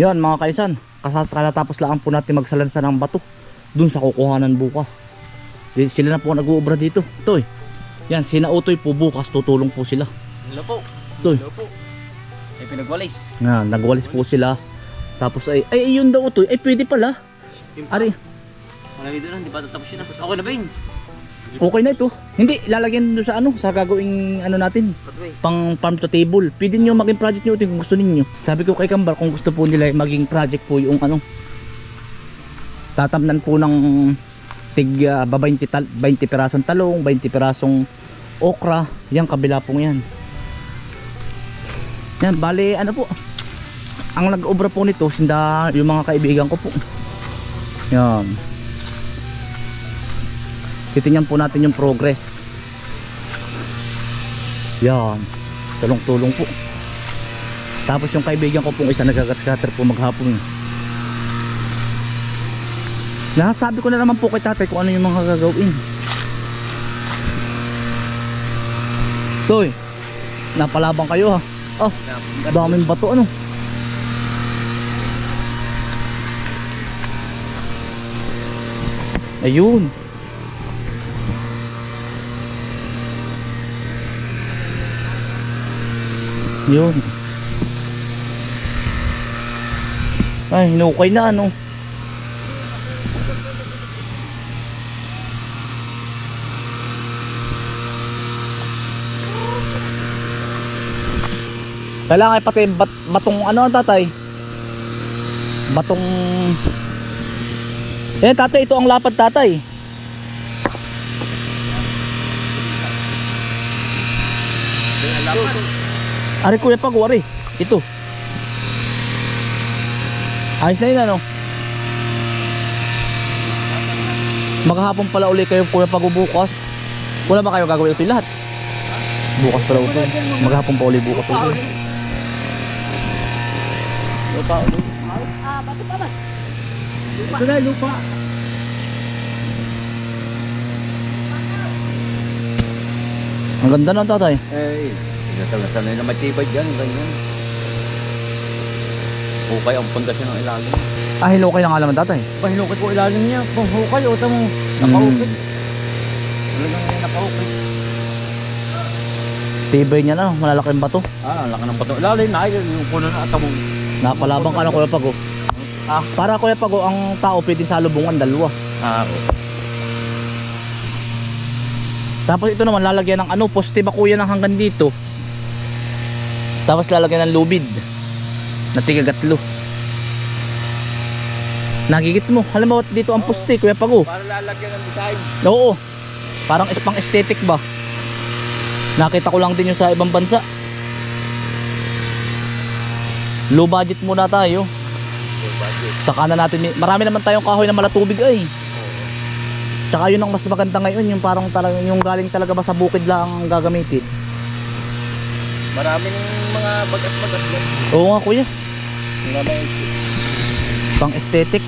Yan mga kaisan, katatapos lang po natin magsalansa ng bato dun sa kukuhanan bukas. Sila na po nag-uubra dito. Ito eh. Yan, sina Utoy po bukas tutulong po sila. Hello po. Toy. Hello po. Ay pinagwalis. Yan, nagwalis po sila. Tapos ay, ay yun daw Utoy, ay pwede pala. Ari, Malaki doon, hindi pa tatapos yun. ah. Okay na ba yun? Okay na ito. Hindi, lalagyan doon sa ano, sa gagawing ano natin. Pang farm to table. Pwede nyo maging project nyo ito kung gusto ninyo. Sabi ko kay Kambar kung gusto po nila maging project po yung ano tatamnan po ng tig uh, 20, tal- 20 pirasong talong, 20 pirasong okra. Yan, kabila pong yan. Yan, bali ano po. Ang nag-obra po nito, sinda yung mga kaibigan ko po. Yan. Titingnan po natin yung progress. Yan. Tulong-tulong po. Tapos yung kaibigan ko pong isa nagagascatter po maghapon. Nasabi ko na naman po kay tatay kung ano yung mga gagawin. Toy, napalabang kayo ha. Oh, daming bato ano. Ayun. Yun. Ay, hinukay na ano. Kailangan pati bat, batong ano tatay? Batong Eh tatay, ito ang lapad tatay. Ari kuya pag wari. Ito. Ayos na yun ano. Maghapon pala uli kayo kuya pag bukas. Wala ba kayo gagawin ito lahat? Bukas pala ito. Maghapon pa uli bukas uli. Lupa uli. Ito na lupa. Ang ganda na tatay. Eh, sanay na matibay dyan, ganyan. Hukay ang pundasyon ng ilalim. Ah, hello kayo ng alaman tatay. Pahilukay ko ilalim niya. Kung hukay, o tamo. Nakahukay. Talagang nakahukay. Tibay niya na, malalaking bato. Ah, ang laki ng bato. Ilalim na, ay, yung puno na atamo. Napalabang ka na Kuya Pago. Ah, para Kuya Pago, ang tao pwede sa lubungan, dalawa. Ah. Tapos ito naman, lalagyan ng ano, poste ba kuya ng hanggang dito. Tapos lalagyan ng lubid. Na tigagatlo. Nagigits mo, halimbawa dito ang poste, Kuya Pago. Para lalagyan ng design. Oo. Parang is pang aesthetic ba? Nakita ko lang din yung sa ibang bansa. Low budget muna tayo. Saka na natin, marami naman tayong kahoy na malatubig ay. Tsaka yun ang mas maganda ngayon, yung parang talaga, yung galing talaga ba sa bukid lang ang gagamitin. Maraming mga bagas-bagas yan. Oo nga kuya, Mga may pang aesthetic.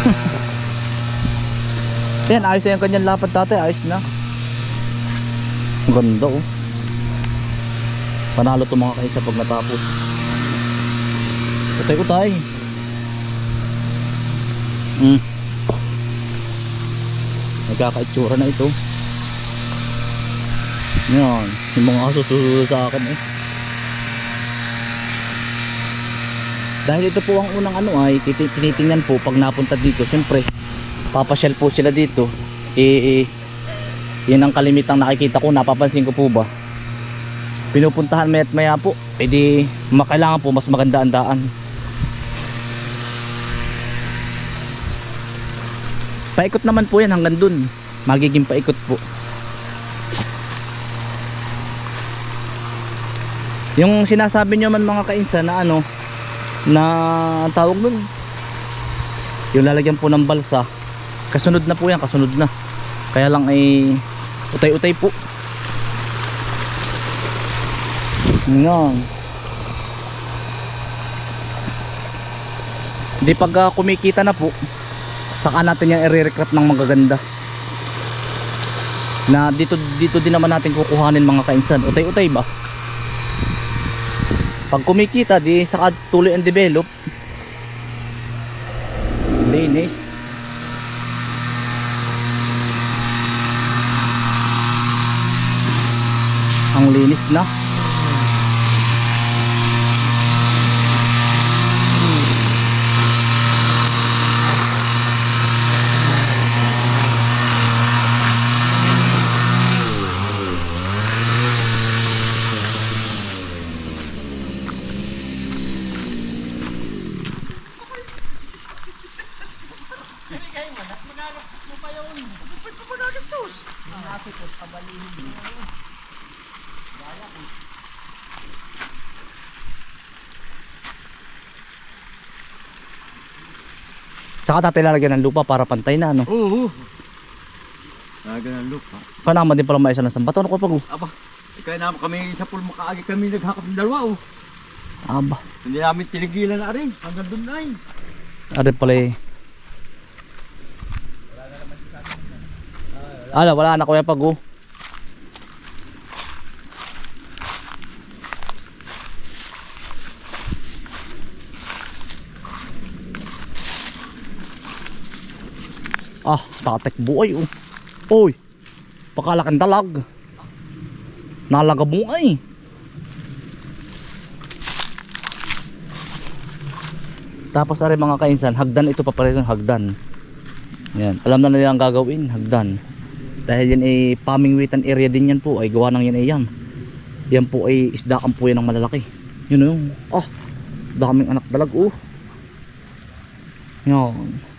Yan, ayos na yung kanyang lapad dati, ayos na. Ang ganda oh. Panalo to mga kaisa pag natapos. Utay utay. Hmm. Nagkakaitsura na ito. Yan, yung mga aso susunod sa akin eh. Dahil ito po ang unang ano ay tinitingnan po pag napunta dito. Siyempre, papasyal po sila dito. Eh, eh, yun ang kalimitang nakikita ko, napapansin ko po ba. Pinupuntahan maya at maya po. Eh di, makailangan po mas maganda ang daan. Paikot naman po yan hanggang dun. Magiging paikot po. Yung sinasabi nyo man mga kainsa na ano, na ang tawag nun yung lalagyan po ng balsa kasunod na po yan kasunod na. Kaya lang ay utay utay po. Yan. Di pag ah, kumikita na po saka natin yan i-recruit ng magaganda. Na dito dito din naman natin kukuhanin mga kainsan. Utay utay ba Pag kumikita, di saka tuloy ang develop. Linis. Ang linis na. Saka tatay lalagyan ng lupa para pantay na ano. Oo. Talaga ng lupa. Panama din pala maisa ng sambato. Ano ko pag Aba, eh, kaya naman kami sa pool makaagi kami naghakap ng dalawa oh. Aba. Hindi namin tinigilan na rin. Hanggang doon na eh. Ano pala eh. Ala, wala na kuya pag oh. Ah, tatek buhay oh. Oy. Pakalakan dalag. Nalaga buhay. Tapos ari mga kainsan, hagdan ito pa pala itong hagdan. Yan. Alam na nila ang gagawin, hagdan. Dahil yan ay pamingwitan area din yan po, ay gawa ng yan ay yan. Yan po ay isdaan po yan ng malalaki. Yun o yung, oh, daming anak dalag oh. Yan.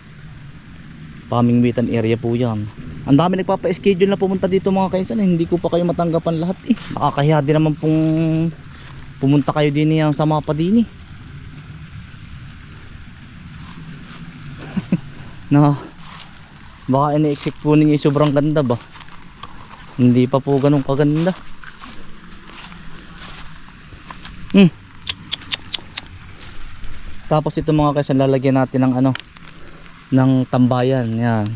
Pamingwitan area po yan. Ang dami nagpapa-schedule na pumunta dito mga kainsan, eh. hindi ko pa kayo matanggapan lahat eh. Nakakahiya din naman pong pumunta kayo din yan sa mapa din eh. na baka ini-expect po ninyo sobrang ganda ba hindi pa po ganun kaganda hmm. tapos ito mga kaisan lalagyan natin ng ano ng tambayan yan.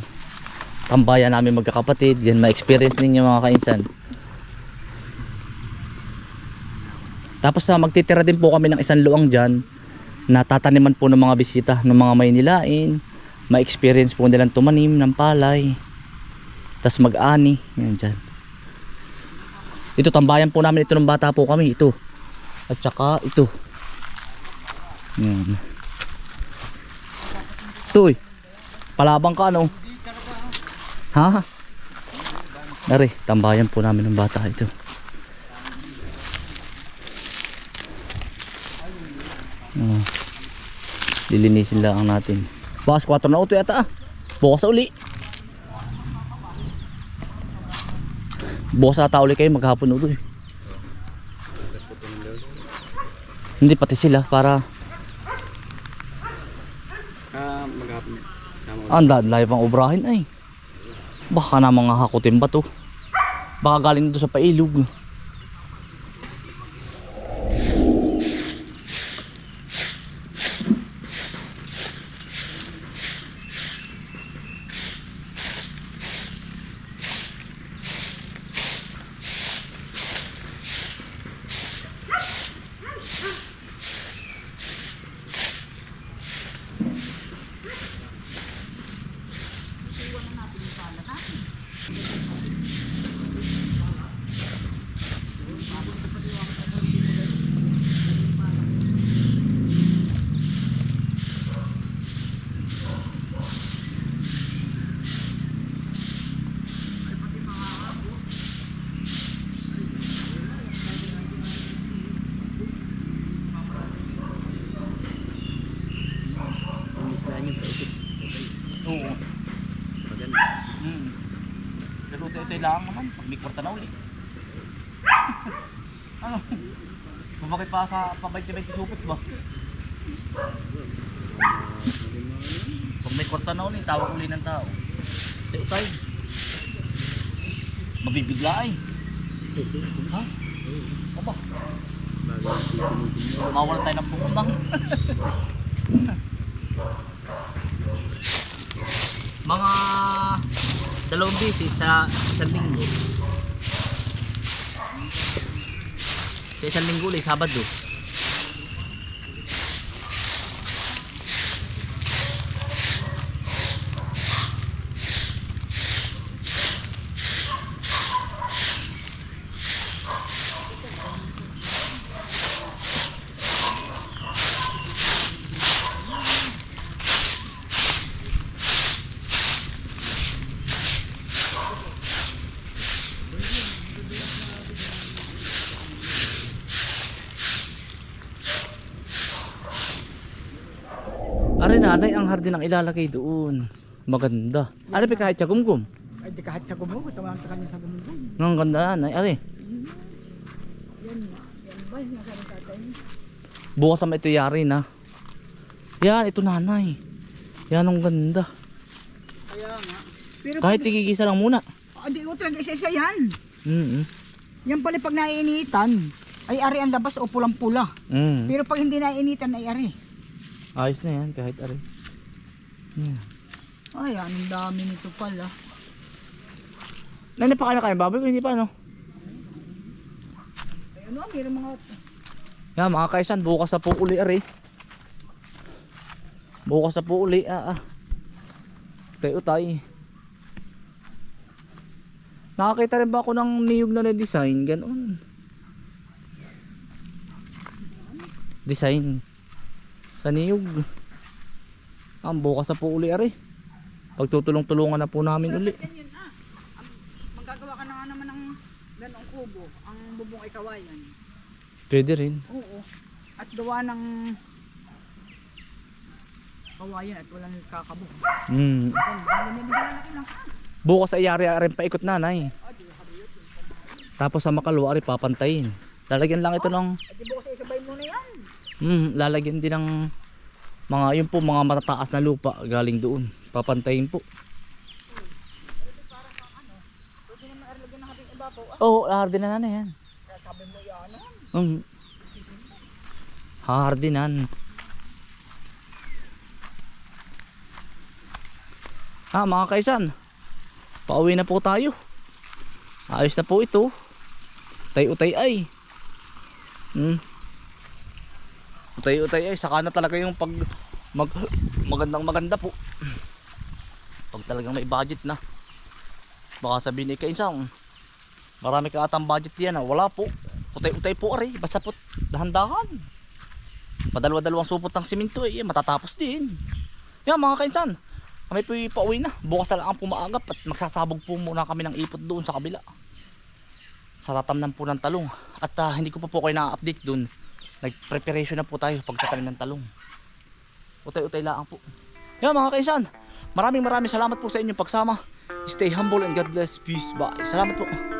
Tambayan namin magkakapatid yan ma-experience ninyo mga kainsan. Tapos sa magtitira din po kami ng isang luang dyan. Na tataniman po ng mga bisita ng mga Maynilain. Ma-experience po nilang tumanim ng palay. Tas mag-ani yan dyan. Ito tambayan po namin ito ng bata po kami ito. At saka ito. Yan. Ito eh palabang ka ano ha Dari, tambayan po namin ng bata ito Oh. Lilinisin lang natin. Bukas 4 na auto yata ah. Bukas uli. Bukas ata uli kayo maghapon uto eh. Hindi pati sila para Ah, maghapon. ah, ang dahil layo pang obrahin ay. Baka na mga hakutin ba to? Baka galing to sa pailog. Oo. Hmm. Lang naman. Pag may kwarta na uli. ano? Bumakit pa sa pabay-bay supit ba? Pag may kwarta na uli, tawag uli ng tao. Ito tayo. Mabibigla ay. Ha? Aba. Mawala tayo ng pumunang. mga dalawang beses sa isang linggo. Sa isang linggo ulit Sabado Ari nanay, ang hardin ang ilalagay doon. Maganda. Ano pa kahit sa gumgum? Ay, di kahit sa gumugo, tawag sa kanya sa gumugo. Ang ganda nanay. Ari, Yan nga. Yan ba? Yan sa tatay. bukas naman ito yari na. Yan, ito nanay. Yan ang ganda. Kaya nga. Pero Kahit tigigisa lang muna. Ah, di utang isa-isa yan. Mm Yan pala pag naiinitan, ay ari ang labas o pulang-pula. mm. Pero pag hindi naiinitan ay ari. Ayos na yan, kahit ari. Yan. Ay, anong dami nito pala. Nanay pa kayo na kayo, baboy ko hindi pa ano. Ay, ano, mayroong mga... Yan mga kaisan, bukas na po uli ari. Bukas na po uli, ah ah. Tayo utay. Nakakita rin ba ako ng niyog na na-design? Ganon. Design. Sa niyog. Ang bukas na po uli ari. Pagtutulong-tulungan na po namin uli. Yun ah. Ang, magagawa ka na nga naman ng ganong kubo. Ang bubong ay kawayan. Pwede rin. Oo. At gawa ng kawayan at walang nilalaki lang. Bukas ay yari rin paikot nanay. Tapos sa makalwa ari papantayin. Lalagyan lang ito ng At di bukas ay sabay mo na yan. Hmm, lalagyan din ng mga yun po mga matataas na lupa galing doon. Papantayin po. Ah, Oo, oh, hardin na yan. sabi mo yan ah. Hmm. Hardinan. Ha mga kaisan. Pauwi na po tayo. Ayos na po ito. Utay-utay ay. Hmm. Utay-utay ay. Saka na talaga yung pag mag, magandang maganda po. Pag talagang may budget na. Baka sabihin ni kaisang. Marami ka atang budget diyan. ah. Wala po. Utay-utay po ari. Basta po dahan-dahan. Padalwa-dalawang supot ng siminto eh. Matatapos din. Yan mga kainsan. Kami po pauwi na. Bukas na lang ang pumaagap at magsasabog po muna kami ng ipot doon sa kabila. Sa tatamnan po ng talong. At ah, hindi ko pa po kayo na-update doon. Nag-preparation na po tayo pagtatanim ng talong. Utay-utay lang po. Yan mga kainsan. Maraming maraming salamat po sa inyong pagsama. Stay humble and God bless. Peace. Bye. Salamat po.